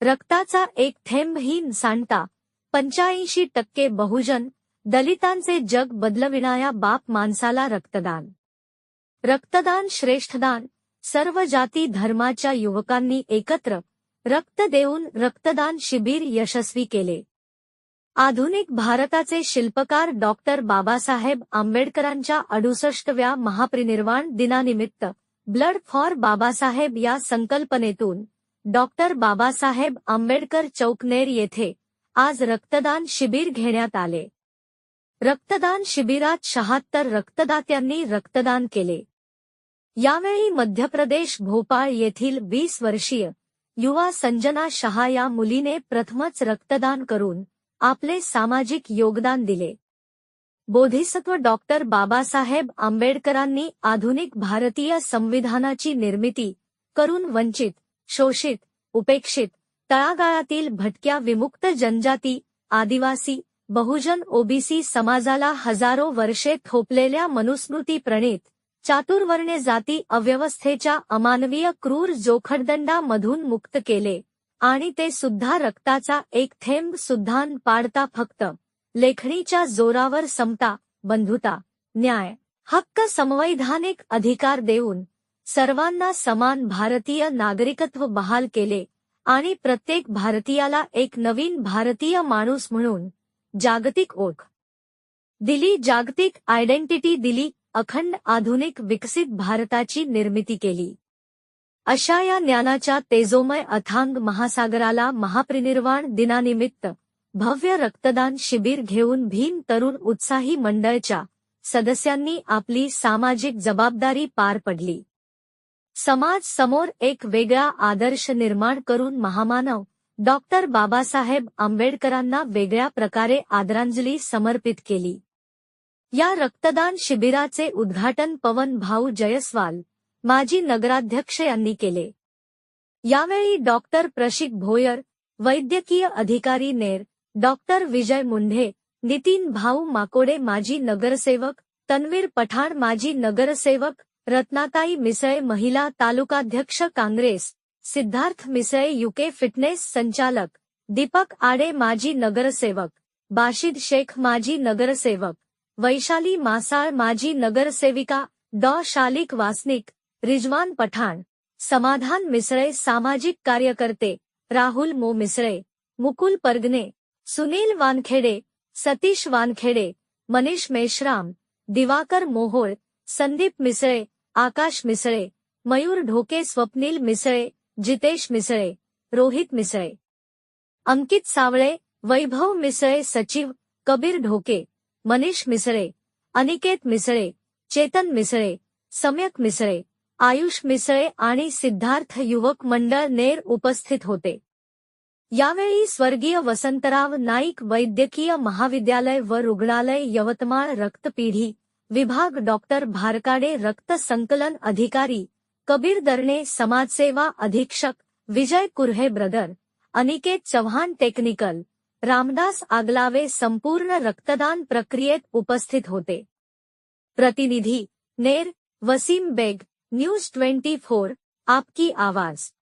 रक्ताचा एक थेंबही सांडता पंच्याऐंशी टक्के बहुजन दलितांचे जग बदलविणाया बाप माणसाला रक्तदान. रक्तदान श्रेष्ठदान सर्व जाती धर्माच्या युवकांनी एकत्र रक्त देऊन रक्तदान शिबिर यशस्वी केले. आधुनिक भारताचे शिल्पकार डॉक्टर बाबासाहेब आंबेडकरांच्या अडुसष्टव्या महापरिनिर्वाण दिनानिमित्त ब्लड फॉर बाबासाहेब या संकल्पनेतून डॉक्टर बाबासाहेब आंबेडकर चौकनेर येथे आज रक्तदान शिबिर घेण्यात आले. रक्तदान शिबिरात शहात्तर रक्तदात्यांनी रक्तदान केले. यावेळी मध्य प्रदेश भोपाळ येथील वीस वर्षीय युवा संजना शहा या मुलीने प्रथमच रक्तदान करून आपले सामाजिक योगदान दिले. बोधिसत्व डॉक्टर बाबासाहेब आंबेडकरांनी आधुनिक भारतीय संविधानाची निर्मिती करून वंचित शोषित उपेक्षित तळागाळातील भटक्या विमुक्त जनजाती आदिवासी बहुजन ओबीसी समाजाला हजारो वर्षे थोपलेल्या मनुस्मृती प्रणीत चातुर्वर्णे जाती अव्यवस्थेच्या अमानवीय क्रूर जोखडदंडामधून मुक्त केले. आणि ते सुद्धा रक्ताचा एक थेंब सुद्धा पाडता फक्त. लेखणीच्या जोरावर समता बंधुता न्याय हक्क संवैधानिक अधिकार देऊन सर्वांना समान भारतीय नागरिकत्व बहाल केले आणि प्रत्येक भारतीयाला एक नवीन भारतीय माणूस म्हणून जागतिक ओळख दिली. जागतिक आयडेंटिटी दिली. अखंड आधुनिक विकसित भारताची निर्मिती केली. अशा या ज्ञानाच्या तेजोमय अथांग महासागराला महापरिनिर्वाण दिनानिमित्त भव्य रक्तदान शिबिर घेऊन भीम तरुण उत्साही मंडळच्या सदस्यांनी आपली सामाजिक जबाबदारी पार पडली. समाज समोर एक वेगळा आदर्श निर्माण करून महामानव डॉक्टर बाबासाहेब आंबेडकरांना वेगळ्या प्रकारे आदरांजली समर्पित केली. या रक्तदान शिबिराचे उद्घाटन पवन भाऊ जयस्वाल माजी नगराध्यक्ष यांनी केले. यावेळी डॉक्टर प्रशिक भोयर वैद्यकीय अधिकारी नेर डॉक्टर विजय मुंढे नितीन भाऊ माकोडे माजी नगरसेवक तन्वीर पठाण माजी नगरसेवक रत्नाताई मिसळे महिला तालुकाध्यक्ष काँग्रेस, सिद्धार्थ मिसळे युके फिटनेस संचालक, दीपक आडे माजी नगरसेवक बाशिद शेख माजी नगरसेवक, वैशाली मासाळ माजी नगरसेविका डॉ शालिक वासनिक, रिजवान पठाण, समाधान मिसळे सामाजिक कार्यकर्ते राहुल मो मिसळे, मुकुल परगने सुनील वानखेडे, सतीश वानखेडे, मनीष मेश्राम, दिवाकर मोहोळ, संदीप मिसळे आकाश मिसळे मयूर ढोके स्वप्नील मिसळे जितेश मिसळे रोहित मिसळे. अंकित सावळे वैभव मिसळे सचिव कबीर ढोके मनीष मिसळे अनिकेत मिसळे चेतन मिसळे सम्यक मिसळे आयुष मिसळे आणि सिद्धार्थ युवक मंडळ नेर उपस्थित होते. यावेळी स्वर्गीय वसंतराव नाईक वैद्यकीय महाविद्यालय व रुग्णालय यवतमाळ रक्तपिढी विभाग डॉक्टर भारकाडे रक्त संकलन अधिकारी, कबीर दरणे समाजसेवा अधीक्षक, विजय कुर्हे ब्रदर, अनिकेत चव्हाण टेक्निकल, रामदास आगलावे संपूर्ण रक्तदान प्रक्रियेत उपस्थित होते. प्रतिनिधी, Ner, Wasim Baig, news twenty four, आपकी आवाज़.